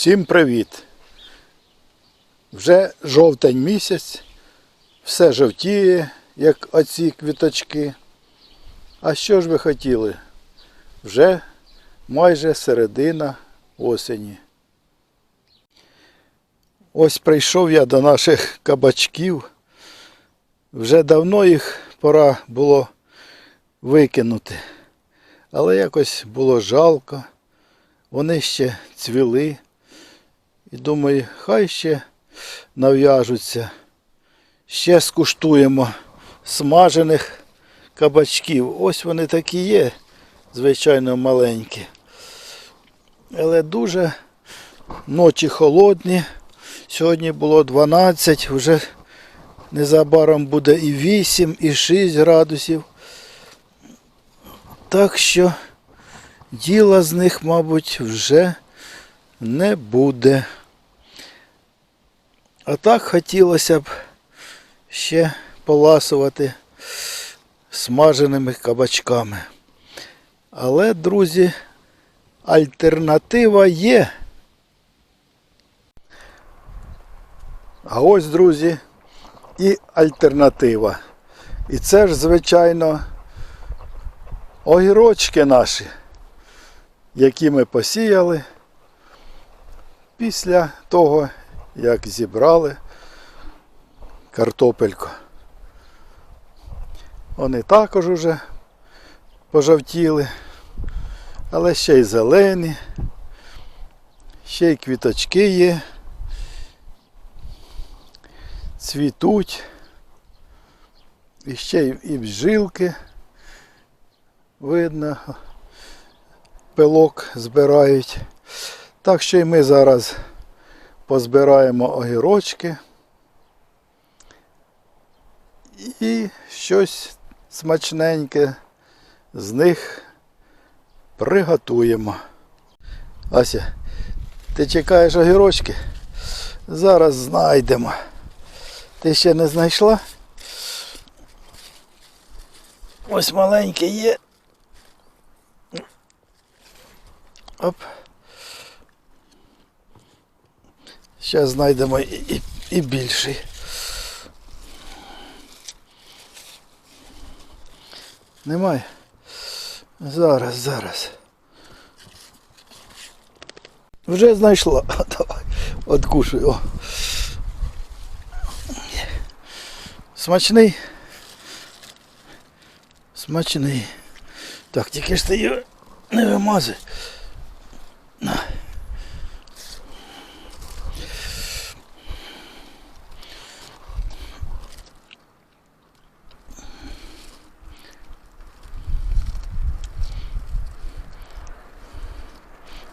Всім привіт! Вже жовтень місяць, все жовтіє, як оці квіточки. А що ж ви хотіли? Вже майже середина осені. Ось прийшов я до наших кабачків. Вже давно їх пора було викинути. Але якось було жалко. Вони ще цвіли. І думаю, хай ще нав'яжуться. Ще скуштуємо смажених кабачків. Ось вони такі є, звичайно, маленькі. Але дуже ночі холодні. Сьогодні було 12, вже незабаром буде і 8, і 6 градусів. Так що діла з них, мабуть, вже не буде. А так хотілося б ще поласувати смаженими кабачками. Але, друзі, альтернатива є. А ось, друзі, і альтернатива. І це ж, звичайно, огірочки наші, які ми посіяли після того, як зібрали картопельку. Вони також уже пожовтіли, але ще й зелені, ще й квіточки є, цвітуть, і ще і бжилки видно, пилок збирають. Так що і ми зараз позбираємо огірочки і щось смачненьке з них приготуємо. Ася, ти чекаєш огірочки? Зараз знайдемо. Ти ще не знайшла? Ось маленький є. Оп. Зараз знайдемо і, і, і більший. Немає? Зараз, зараз. Вже знайшла. Давай, откушуй. О. Смачний? Смачний. Так, тільки ж ти його не вимазуй. На.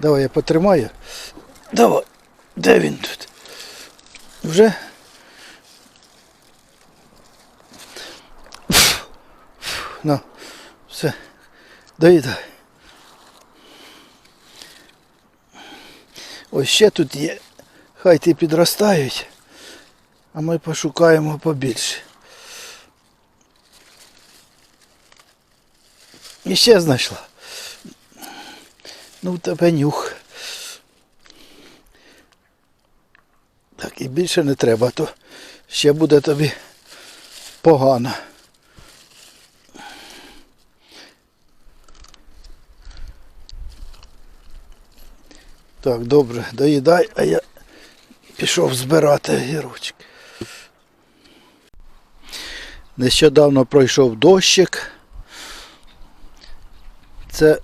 Давай я потримаю. Давай. Де він тут? Вже? На, все. Доїдай. Ось ще тут є. Хай ті підростають, а ми пошукаємо побільше. І ще знайшла. Ну, тебе нюх. Так, і більше не треба, то ще буде тобі погано. Так, добре, доїдай, а я пішов збирати гірочки. Нещодавно пройшов дощик. Це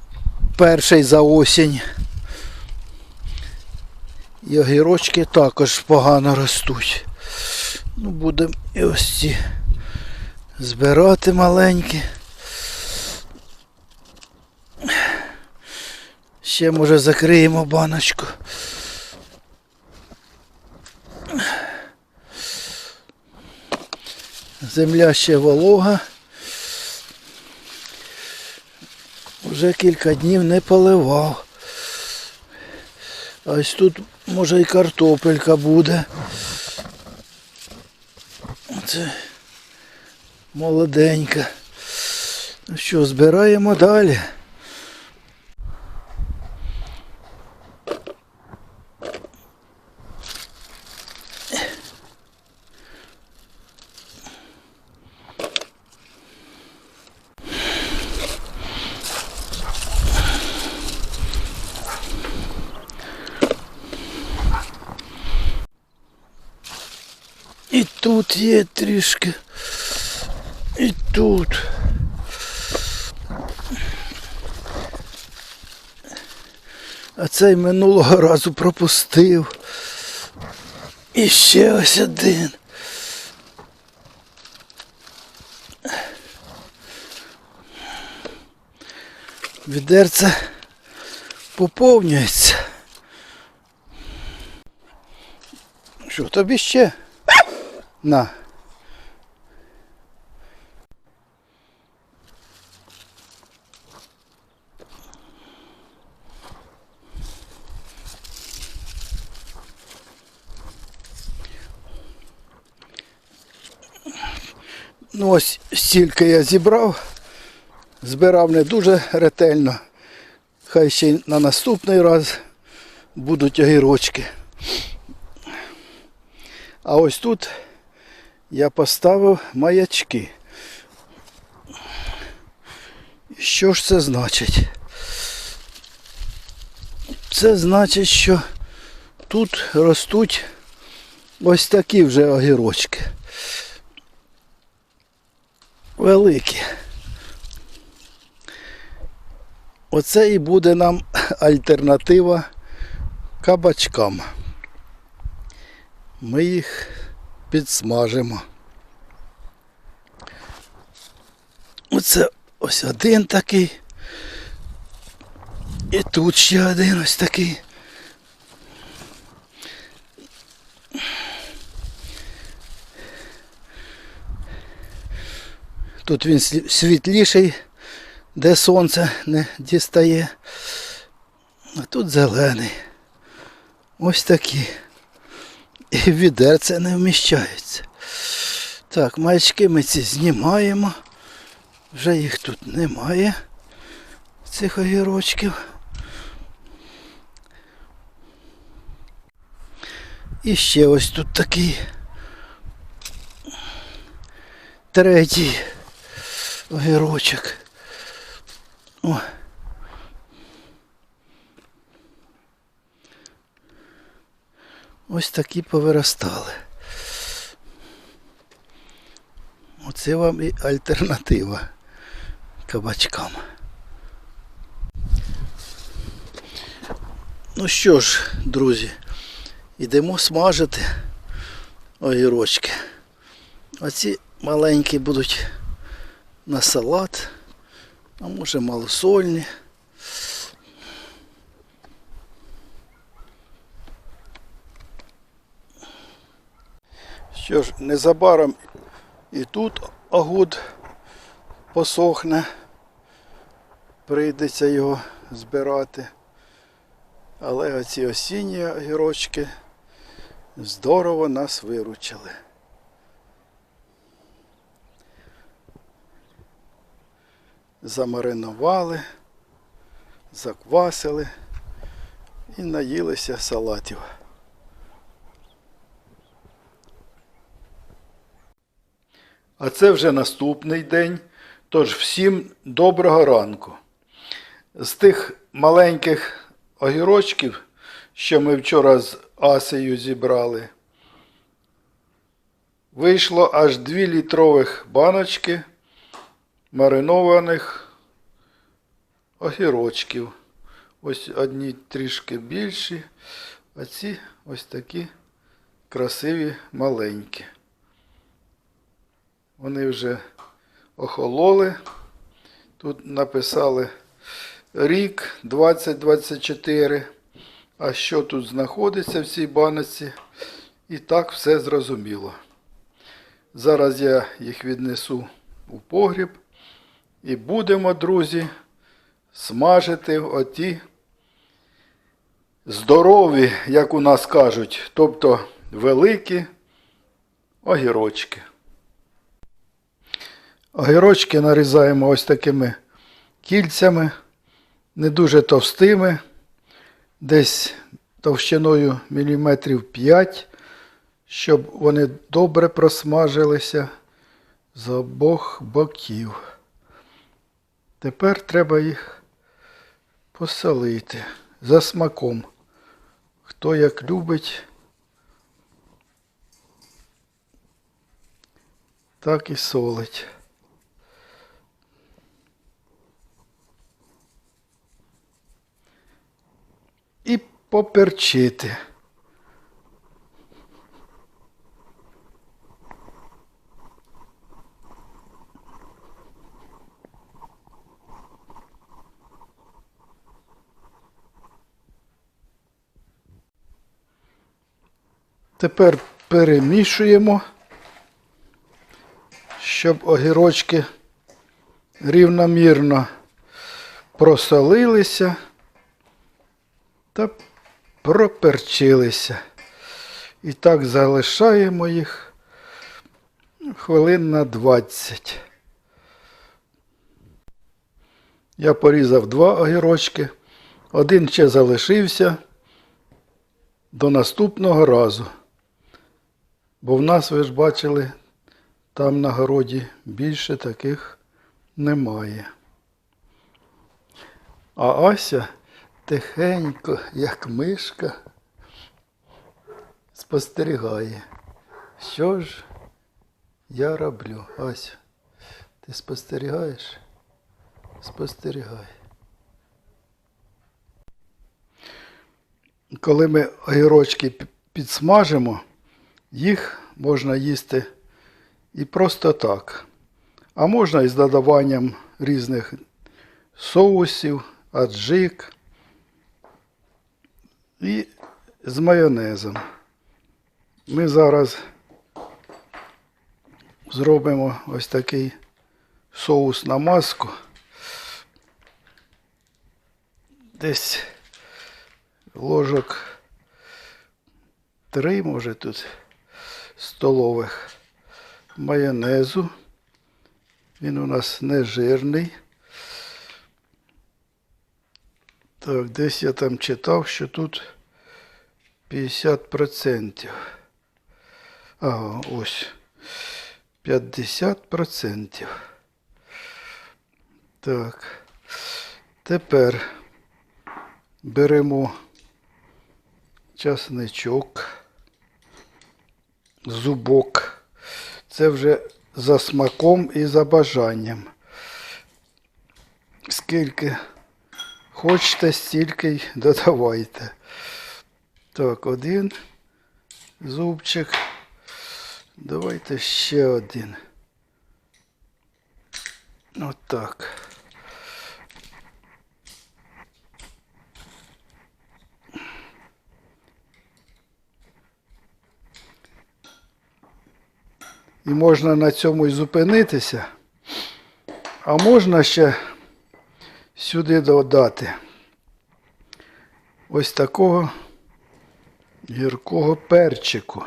перший за осінь. І огірочки також погано ростуть. Ну, будемо і ось ці збирати маленькі. Ще може закриємо баночку. Земля ще волога. Вже кілька днів не поливав. Ось тут може і картопелька буде. Це молоденька. Ну що, збираємо далі. І тут є трішки. І тут. А цей минулого разу пропустив. І ще ось один. Відерце поповнюється. Що тобі ще? На. Ну ось стільки я зібрав. Збирав не дуже ретельно. Хай ще й на наступний раз будуть огірочки. А ось тут я поставив маячки. Що ж це значить? Це значить, що тут ростуть ось такі вже огірочки. Великі. Оце і буде нам альтернатива кабачкам. Ми їх підсмажимо. Оце ось один такий. І тут ще один ось такий. Тут він світліший, де сонце не дістає. А тут зелений. Ось такі. І в відерце не вміщаються. Так, маячки ми ці знімаємо. Вже їх тут немає. Цих огірочків. І ще ось тут такий. Третій огірочок. О. Ось такі повиростали. Оце вам і альтернатива кабачкам. Ну що ж, друзі, йдемо смажити огірочки. Оці маленькі будуть на салат, а може малосольні. Що ж, незабаром і тут огуд посохне, прийдеться його збирати. Але оці осінні огірочки здорово нас виручили. Замаринували, заквасили і наїлися салатів. А це вже наступний день. Тож всім доброго ранку. З тих маленьких огірочків, що ми вчора з Асею зібрали, вийшло аж 2 літрових баночки маринованих огірочків. Ось одні трішки більші, а ці ось такі красиві маленькі. Вони вже охололи. Тут написали рік 2024. А що тут знаходиться в цій баночці? І так все зрозуміло. Зараз я їх віднесу у погріб. І будемо, друзі, смажити оті здорові, як у нас кажуть, тобто великі огірочки. Огірочки нарізаємо ось такими кільцями, не дуже товстими, десь товщиною міліметрів 5, щоб вони добре просмажилися з обох боків. Тепер треба їх посолити за смаком. Хто як любить, так і солить. І поперчити. Тепер перемішуємо, щоб огірочки рівномірно просолилися та проперчилися. І так залишаємо їх хвилин на 20. Я порізав два огірочки, один ще залишився до наступного разу. Бо в нас, ви ж бачили, там на городі більше таких немає. А Ася тихенько, як мишка, спостерігає. Що ж я роблю? Ася, ти спостерігаєш? Спостерігай. Коли ми огірочки підсмажимо, їх можна їсти і просто так. А можна із додаванням різних соусів, аджик і з майонезом. Ми зараз зробимо ось такий соус на маску. Десь ложок три, може тут столових майонезу. Він у нас не жирний. Так, десь я там читав, що тут 50%. Ага, ось. 50%. Так. Тепер беремо часничок, зубок. Це вже за смаком і за бажанням. Скільки хочете, стільки й додавайте. Так, один зубчик. Давайте ще один. Отак. І можна на цьому і зупинитися. А можна ще сюди додати ось такого гіркого перчику.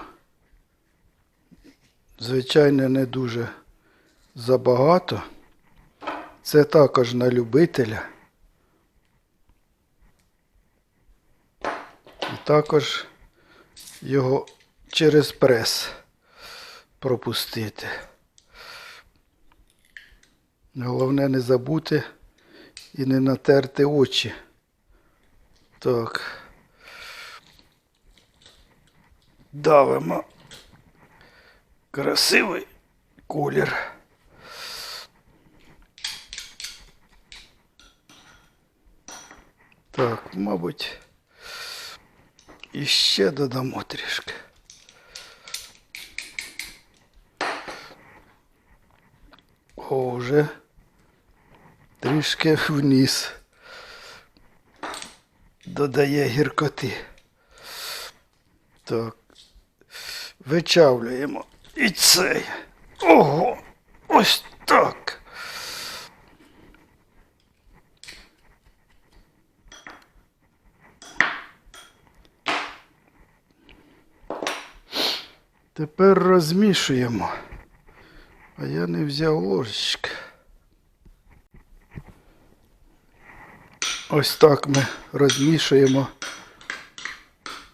Звичайно, не дуже забагато. Це також на любителя. І також його через прес пропустити. Головне не забути і не натерти очі. Так. Давимо. Красивий колір. Так, мабуть, іще додамо трішки. О, вже трішки вниз. Додає гіркоти. Так. Вичавлюємо і цей. Ого! Ось так. Тепер розмішуємо. А я не взяв ложечки. Ось так ми розмішуємо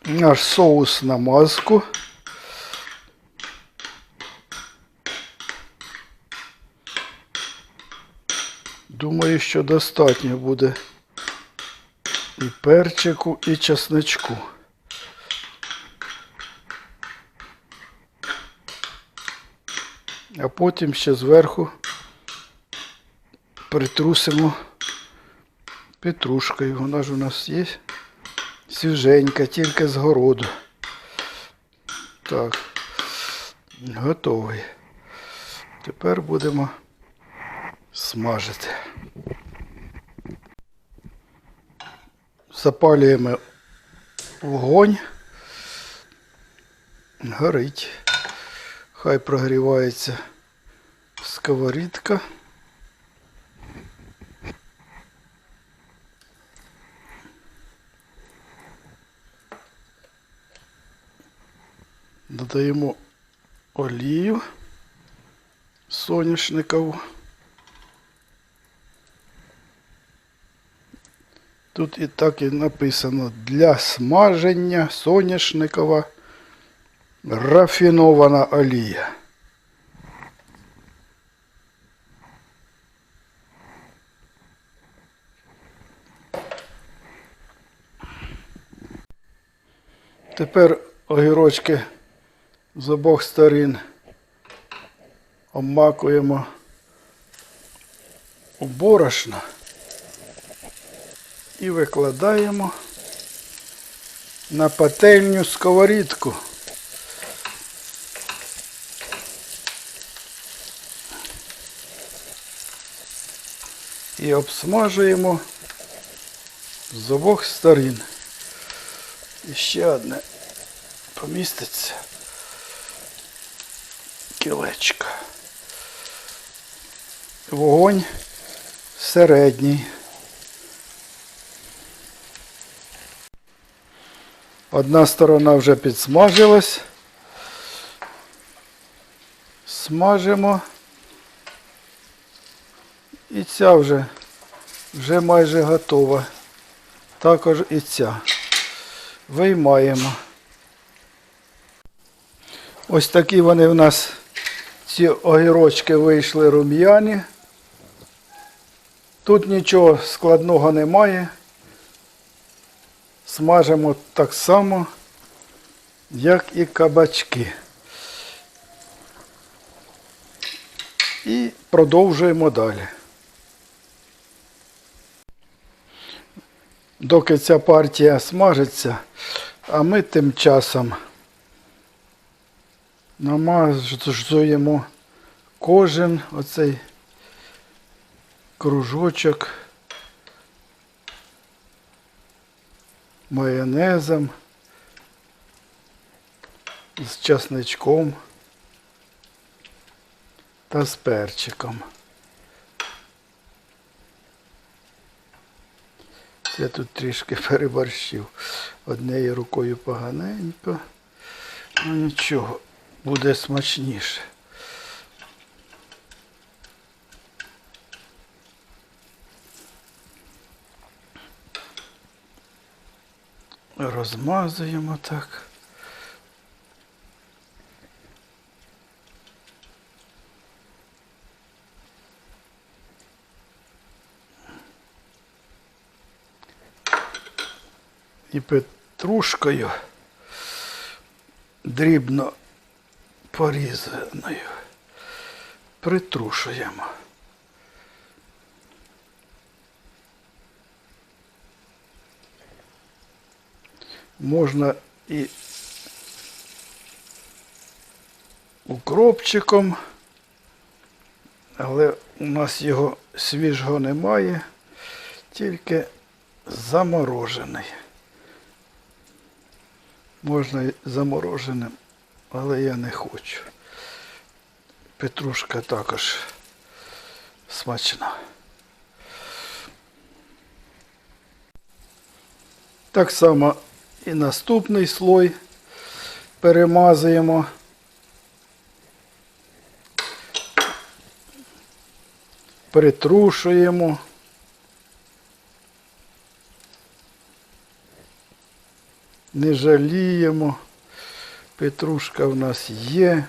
наш соус на маску. Думаю, що достатньо буде і перчику, і чесничку. А потім ще зверху притрусимо петрушкою. Вона ж у нас є свіженька, тільки з городу. Так, готовий. Тепер будемо смажити. Запалюємо вогонь. Горить. Хай прогрівається сковорідка. Додаємо олію соняшникову. Тут і так і написано для смаження соняшникова рафінована олія. Тепер огірочки з обох сторін обмакуємо у борошно і викладаємо на пательню сковорідку. І обсмажуємо з обох сторін. І ще одне поміститься кілечко. Вогонь середній. Одна сторона вже підсмажилась. Смажимо. І ця вже, вже майже готова. Також і ця. Виймаємо. Ось такі вони в нас, ці огірочки вийшли рум'яні. Тут нічого складного немає. Смажимо так само, як і кабачки. І продовжуємо далі. Доки ця партія смажиться, а ми тим часом намазуємо кожен оцей кружочок майонезом з часничком та з перчиком. Я тут трішки переборщив. Однією рукою поганенько. Ну нічого, буде смачніше. Розмазуємо так. І петрушкою дрібно порізаною притрушуємо. Можна і укропчиком, але у нас його свіжого немає, тільки заморожений. Можна і замороженим, але я не хочу. Петрушка також смачна. Так само і наступний слой перемазуємо. Притрушуємо. Не жаліємо. Петрушка в нас є.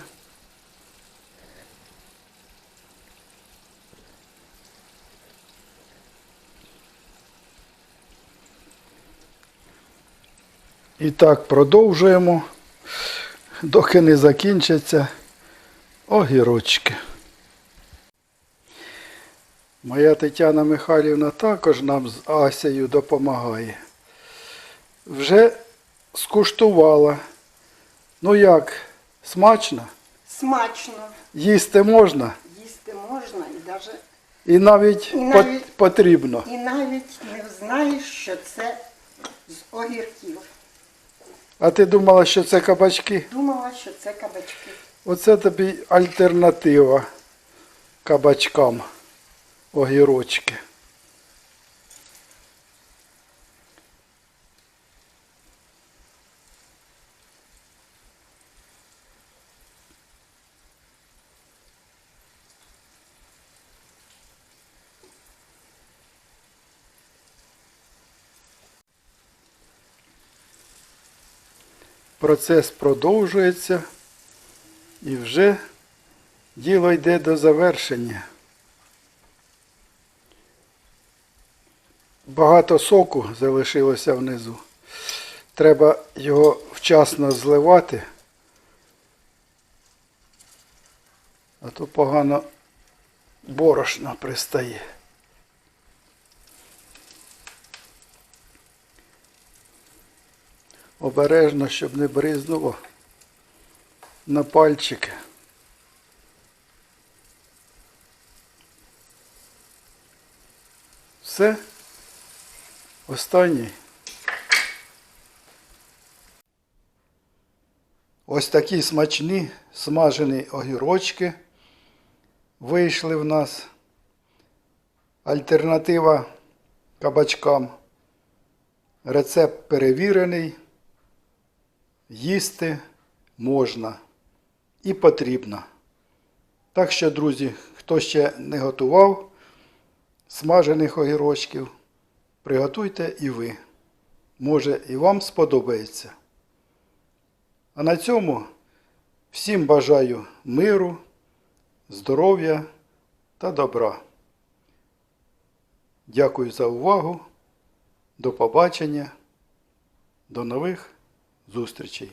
І так продовжуємо, доки не закінчаться огірочки. Моя Тетяна Михайлівна також нам з Асею допомагає. Вже скуштувала. Ну як, смачно? Смачно. Їсти можна Їсти можна і даже, і навіть, І пот- навіть- потрібно. і навіть не знаєш, що це з огірків. А ти думала, що це кабачки? Думала, що це кабачки. Оце тобі альтернатива кабачкам. Огірочки. Процес продовжується і вже діло йде до завершення. Багато соку залишилося внизу. Треба його вчасно зливати, а то погано борошно пристає. Обережно, щоб не бризнуло на пальчики. Все. Останній. Ось такі смачні смажені огірочки вийшли в нас. Альтернатива кабачкам. Рецепт перевірений. Їсти можна і потрібно. Так що, друзі, хто ще не готував смажених огірочків, приготуйте і ви. Може і вам сподобається. А на цьому всім бажаю миру, здоров'я та добра. Дякую за увагу. До побачення. До нових зустрічей.